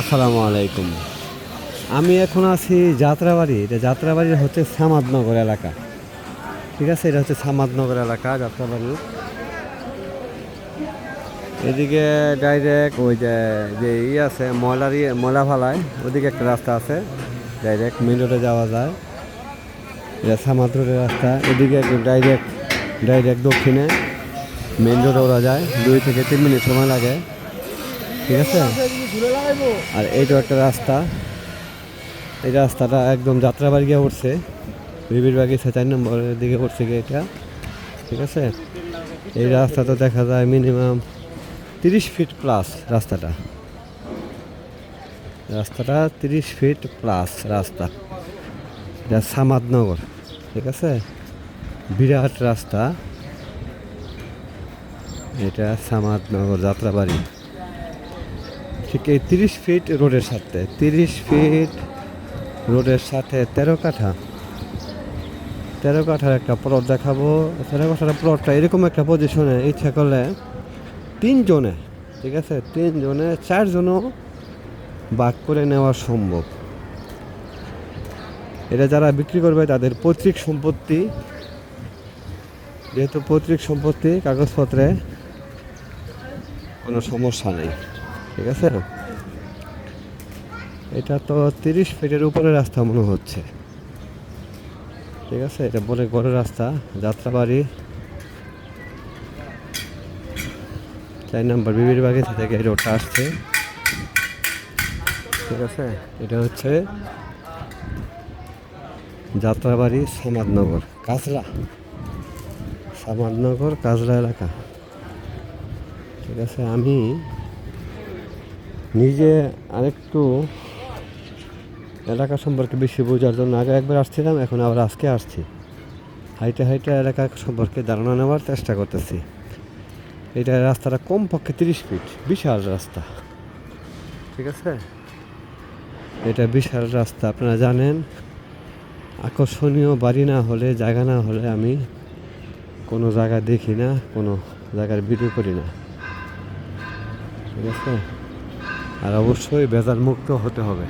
আসসালামু আলাইকুম। আমি এখন আছি যাত্রাবাড়ি। এটা যাত্রাবাড়ির হচ্ছে সামাদনগর এলাকা। ঠিক আছে? এটা হচ্ছে সামাদনগর এলাকা, যাত্রাবাড়ি। এদিকে ডাইরেক্ট ওই যে যে ই আছে, ময়লার ইয়ে ময়লা ফালায়, ওদিকে একটা রাস্তা আছে। ডাইরেক্ট মেন রোডে যাওয়া যায়। এটা সামাদ রোডের রাস্তা। এদিকে ডাইরেক্ট ডাইরেক্ট দক্ষিণে মেন রোডে ওরা যায়। দুই থেকে তিন মিনিট সময় লাগে। ঠিক আছে? আর এইটা একটা রাস্তা। এই রাস্তাটা একদম যাত্রাবাড়ি গিয়ে উঠছে। বিবির চার নম্বরের দিকে উঠছে গিয়ে এটা। ঠিক আছে? এই রাস্তা তো দেখা যায় মিনিমাম তিরিশ ফিট প্লাস রাস্তাটা। রাস্তাটা তিরিশ ফিট প্লাস রাস্তা। এটা সামাদনগর। ঠিক আছে? বিরাট রাস্তা। এটা সামাদনগর যাত্রাবাড়ি ঠিক এই তিরিশ ফিট রোডের সাথে, তিরিশ ফিট রোডের সাথে তেরো কাঠা। তেরো কাঠার একটা প্লট দেখাবো। তেরো কাঠার প্লটটা এরকম একটা পজিশনে ইচ্ছা করলে তিনজনে, ঠিক আছে? তিনজনে, চারজনও বাক করে নেওয়া সম্ভব। এটা যারা বিক্রি করবে, তাদের পৈতৃক সম্পত্তি। যেহেতু পৈতৃক সম্পত্তি, কাগজপত্রে কোনো সমস্যা নেই। ঠিক আছে এটা তো তিরিশ ফিটের উপরে রাস্তা মনে হচ্ছে। ঠিক আছে, এটা বলে বড় রাস্তা, যাত্রাবাড়ি। চার নাম্বার বিবির বাগিচা থেকে এই রোডটা আসছে। ঠিক আছে, এটা হচ্ছে যাত্রাবাড়ি সামাদনগর, কাজলা। সামাদনগর কাজলা এলাকা। ঠিক আছে, আমি নিজে আরেকটু এলাকা সম্পর্কে বেশি বোঝার জন্য আগে একবার আসছিলাম, এখন আবার আজকে আসছি। হাইটে হাইটে এলাকা সম্পর্কে ধারণা নেওয়ার চেষ্টা করতেছি। এটা রাস্তাটা কমপক্ষে তিরিশ ফিট, বিশাল রাস্তা। ঠিক আছে? এটা বিশাল রাস্তা, আপনারা জানেন। আকর্ষণীয় বাড়ি না হলে, জায়গা না হলে আমি কোনো জায়গা দেখি না, কোনো জায়গার ভিডিও করি না। ঠিক আছে? আর অবশ্যই বেজার মুক্ত হতে হবে।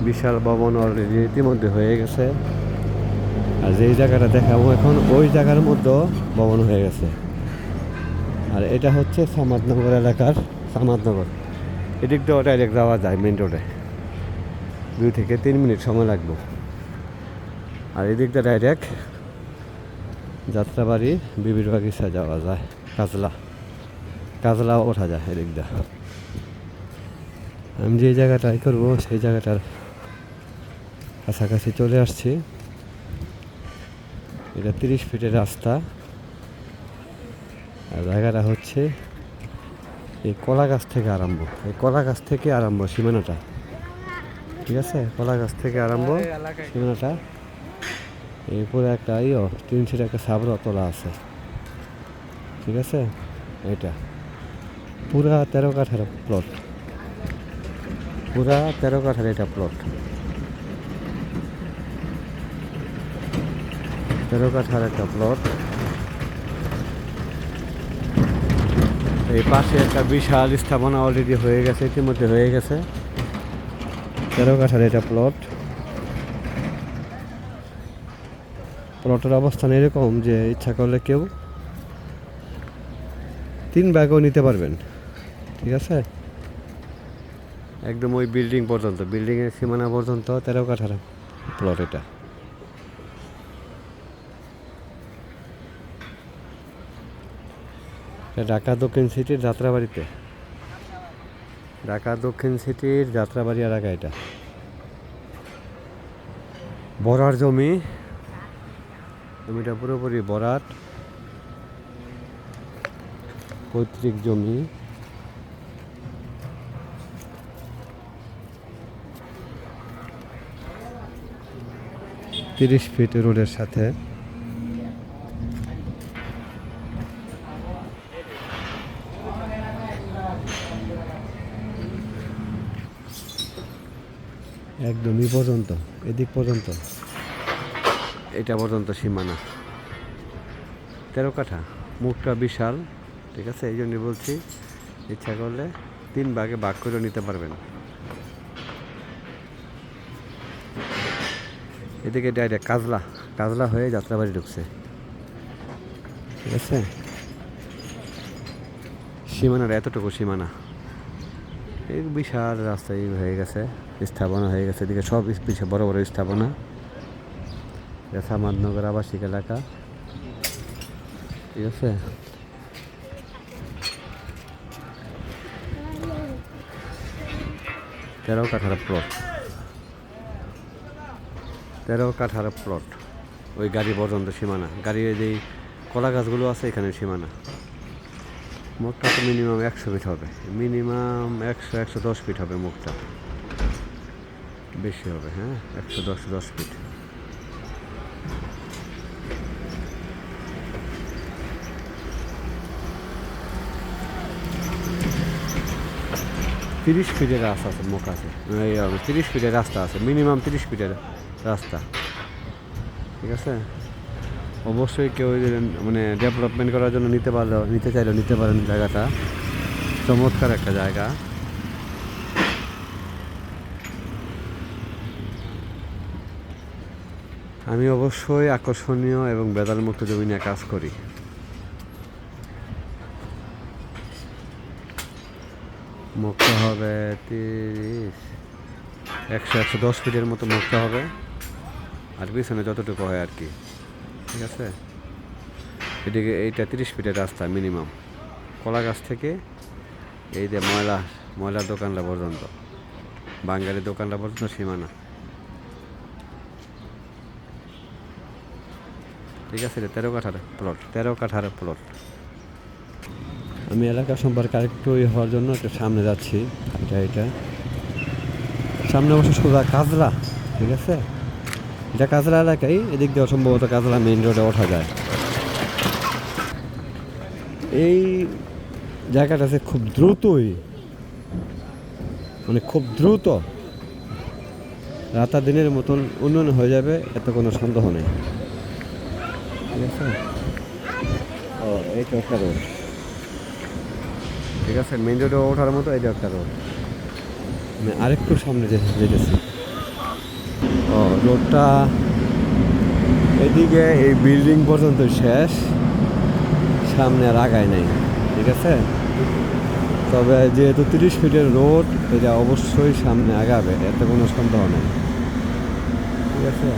বিশাল ভবন অলরেডি ইতিমধ্যে হয়ে গেছে। আর যেই জায়গাটা দেখাবো এখন, ওই জায়গার মধ্যেও ভবন হয়ে গেছে। আর এটা হচ্ছে সামাদনগর এলাকার সামাদনগর। এদিক দিয়েও ডাইরেক্ট যাওয়া যায় মেন রোডে দুই থেকে তিন মিনিট সময় লাগবে। আর এদিক দিয়ে ডাইরেক্ট যাত্রাবাড়ি, বিবির বাগিচা যাওয়া যায়, কাজলা। কাজলা ওঠা যায় এদিক দিয়ে। আমি যে জায়গাটায় করব সেই জায়গাটার কাছাকাছি চলে আসছি। এটা তিরিশ ফিটের রাস্তা। আর জায়গাটা হচ্ছে এই কলা গাছ থেকে আরম্ভ। এই কলা গাছ থেকে আরম্ভ সীমানাটা। ঠিক আছে? কলা গাছ থেকে আরম্ভ সীমানাটা। এই উপরে একটা ইয়ে তিন সিট একটা সাবর তোলা আছে। ঠিক আছে? এটা পুরা তেরো কাঠার প্লট পুরা তেরো কাঠার এটা প্লট তেরো কাঠার একটা প্লট এই পাশে একটা বিশাল স্থাপনা অলরেডি হয়ে গেছে, ইতিমধ্যে হয়ে গেছে। তেরো কাঠার এটা প্লট প্লটের অবস্থান এরকম যে ইচ্ছা করলে কেউ তিন ব্যাগও নিতে পারবেন। ঠিক আছে? একদম ওই বিল্ডিং পর্যন্ত বিল্ডিংয়ের সীমানা পর্যন্ত তেরো কাঠার প্লট এটা ঢাকা দক্ষিণ সিটির যাত্রাবাড়িতে। ঢাকা দক্ষিণ সিটির যাত্রাবাড়ি এলাকা এটা। বরার জমি। জমিটা পুরোপুরি বরাট পৈতৃক জমি। তিরিশ ফিট রোডের সাথে। একদমই পর্যন্ত, এদিক পর্যন্ত। এটা পর্যন্ত সীমানা। তেরো কাঠা, মুখটা বিশাল, ঠিক আছে? এই জন্য বলছি, ইচ্ছা করলে তিন ভাগে ভাগ করে নিতে পারবেন। এদিকে ডাইরেক্ট কাজলা কাজলা হয়ে যাত্রাবাড়ি ঢুকছে। ঠিক আছে? সীমানার এতটুকু সীমানা। এই বিশাল রাস্তা হয়ে গেছে, স্থাপনা হয়ে গেছে। এদিকে সব বড় বড় স্থাপনা। এটা সামাদনগর আবাসিক এলাকা। ঠিক আছে? তেরো কাঠার প্লট তেরো কাঠার প্লট ওই গাড়ি পর্যন্ত সীমানা। গাড়ির যেই কলা গাছগুলো আছে, এখানে সীমানা। মুখটা তো মিনিমাম একশো ফিট হবে। মিনিমাম একশো একশো দশ ফিট হবে মুখটা। বেশি হবে হ্যাঁ? একশো দশ দশ ফিট তিরিশ ফিটের রাস্তা আছে, মুখ আছে। তিরিশ ফিটের রাস্তা আছে। মিনিমাম তিরিশ ফিটের রাস্তা। ঠিক আছে? অবশ্যই কেউ মানে ডেভেলপমেন্ট করার জন্য নিতে পারলেও, নিতে চাইলেও নিতে পারেন জায়গাটা। চমৎকার একটা জায়গা। আমি অবশ্যই আকর্ষণীয় এবং বেদালমুক্ত জমি নিয়ে কাজ করি। মুক্ত হবে তিরিশ, একশো একশো দশ ফিটের মতো মুক্ত হবে। আর পিছনে যতটুকু হয় আর কি। ঠিক আছে? এদিকে এইটা তিরিশ ফিটের রাস্তা মিনিমাম কলা গাছ থেকে এই যে ময়লা, ময়লার দোকানটা পর্যন্ত। বাঙালি দোকানটা পর্যন্ত সীমানা। ঠিক আছে রে, তেরো কাঠার প্লট তেরো কাঠার প্লট আমি এলাকা সম্পর্কে আরেকটু হওয়ার জন্য একটু সামনে যাচ্ছি। এটা এটা। সামনে অবশ্য সোজা কাজলা। ঠিক আছে? এটা কাজলা এলাকায়, এদিক দিয়ে সম্ভবত কাজলা মেইন রোডে ওঠা যায়। এই জায়গাটা আছে খুব দ্রুতই মানে খুব দ্রুত রাতা দিনের মতন উন্নয়ন হয়ে যাবে, এত কোনো সন্দেহ নেই। ঠিক আছে? ও এইটা একটা রোড ঠিক আছে মেইন রোডে ওঠার মতো এটা একটা রোড আমি আরেকটু সামনে যেতেছি। রোডটা এদিকে এই বিল্ডিং পর্যন্ত শেষ, সামনে আর আগায় নাই, ঠিক আছে? তবে যেহেতু তিরিশ ফিটের রোড, এটা অবশ্যই সামনে আগাবে, এতে কোনো সন্দেহ নেই, ঠিক আছে?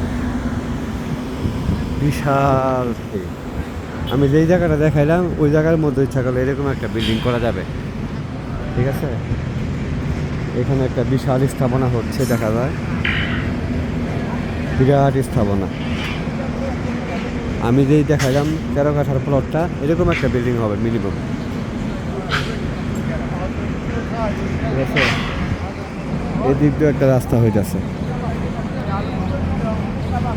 বিশাল আমি যেই জায়গাটা দেখাইলাম, ওই জায়গার মধ্যে ইচ্ছা করলে এরকম একটা বিল্ডিং করা যাবে, ঠিক আছে? এখানে একটা বিশাল স্থাপনা হচ্ছে, দেখা যায়। বিরাট স্থাপনা। আমি যেই দেখাইলাম তেরো কাঠার প্লটটা এরকম একটা বিল্ডিং হবে মিনিমাম এদিক দিয়ে একটা রাস্তা হইতেছে।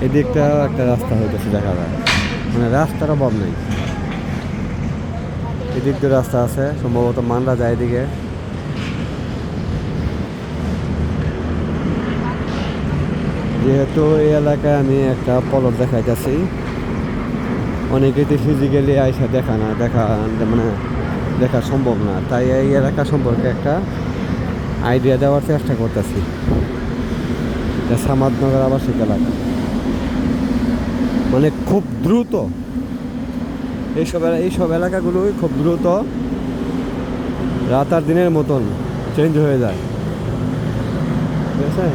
এদিকটাও একটা রাস্তা হইতেছে, দেখা যায়। মানে রাস্তার অভাব নেই। এদিক দিয়ে রাস্তা আছে, সম্ভবত মানরা যায় এদিকে। যেহেতু এই এলাকায় আমি একটা পলট দেখাইতেছি, অনেকেই তো ফিজিক্যালি আইসা দেখা না, দেখা মানে দেখা সম্ভব না। তাই এই এলাকা সম্পর্কে একটা আইডিয়া দেওয়ার চেষ্টা করতেছি। সামাদনগর আবাসিক এলাকা। মানে খুব দ্রুত, এইসব এইসব এলাকাগুলোই খুব দ্রুত রাত আর দিনের মতন চেঞ্জ হয়ে যায়। ঠিক আছে?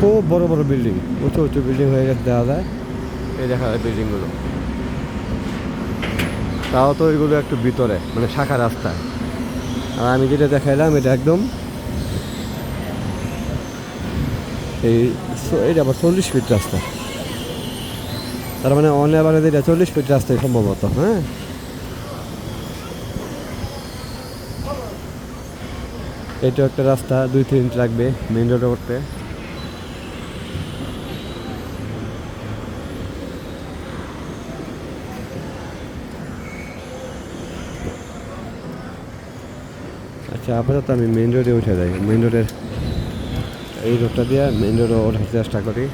খুব বড় বড় বিল্ডিং উঁচু উঁচু বিল্ডিং হয়ে গেছে দেখা যায়। এই দেখা যায় বিল্ডিংগুলো তাও তো এগুলো একটু ভিতরে মানে শাখা রাস্তায় আর আমি যেটা দেখাইলাম, এটা একদম এই এটা আবার চল্লিশ ফিট রাস্তা। তার মানে অন এভারেজ এটা চল্লিশ ফিট রাস্তায় সম্ভবত হ্যাঁ? এটা একটা রাস্তা, দুই তিন লাগবে মেন রোডে উঠতে আচ্ছা আপাতত আমি মেন রোডে উঠে যাই। মেন রোডের এই রোডটা দিয়ে মেন রোডে ওঠার চেষ্টা করি।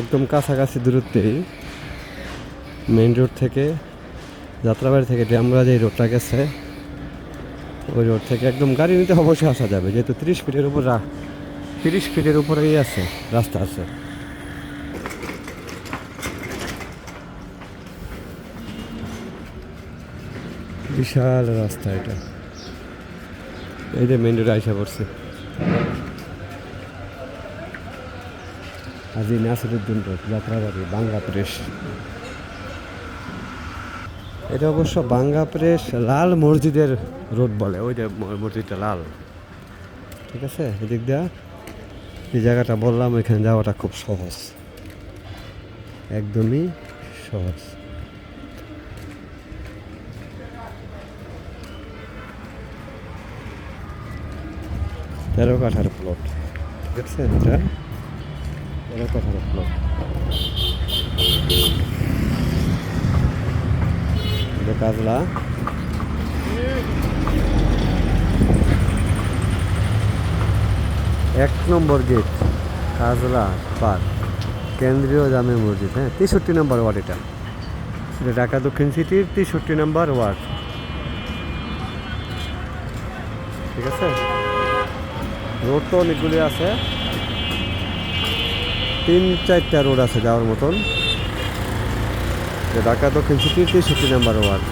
একদম কাছাকাছি দূরত্বেই মেন রোড থেকে যাত্রাবাড়ি থেকে ড্যামরা যে রোডটা গেছে। ওই রোড থেকে একদম গাড়ি নিতে অবশ্যই আসা যাবে, যেহেতু তিরিশ ফিটের উপর তিরিশ ফিটের উপরেই আছে, রাস্তা আছে। বিশাল রাস্তা এটা। এই যে মেন রোডে আইসা পড়ছে। আজি নাসিরুদ্দিন রোড, যাত্রাবাড়ি, বাংলা প্রেস এটা অবশ্য বাঙ্গা প্রেস লাল মসজিদের রোড বলে, ওই যে মসজিদটা লাল। ঠিক আছে? এদিক দিয়া যে জায়গাটা বললাম, এখানে যাওয়াটা খুব সহজ। একদমই সহজ। তেরো কাঠার প্লট আছে এটা? তেরো কাঠার প্লট কাজলা। এক নম্বর গেট, কাজলা পার্ক। কেন্দ্রীয় জামে মসজিদ হ্যাঁ তেষট্টি নম্বর ওয়ার্ড এটা। এটা ঢাকা দক্ষিণ সিটির তেষট্টি নম্বর ওয়ার্ড। ঠিক আছে? রোড তো অনেকগুলি আছে। তিন চারটা রোড আছে যাওয়ার মতন। ঢাকা দক্ষিণ সিটি তেষট্টি নাম্বার ওয়ার্ড।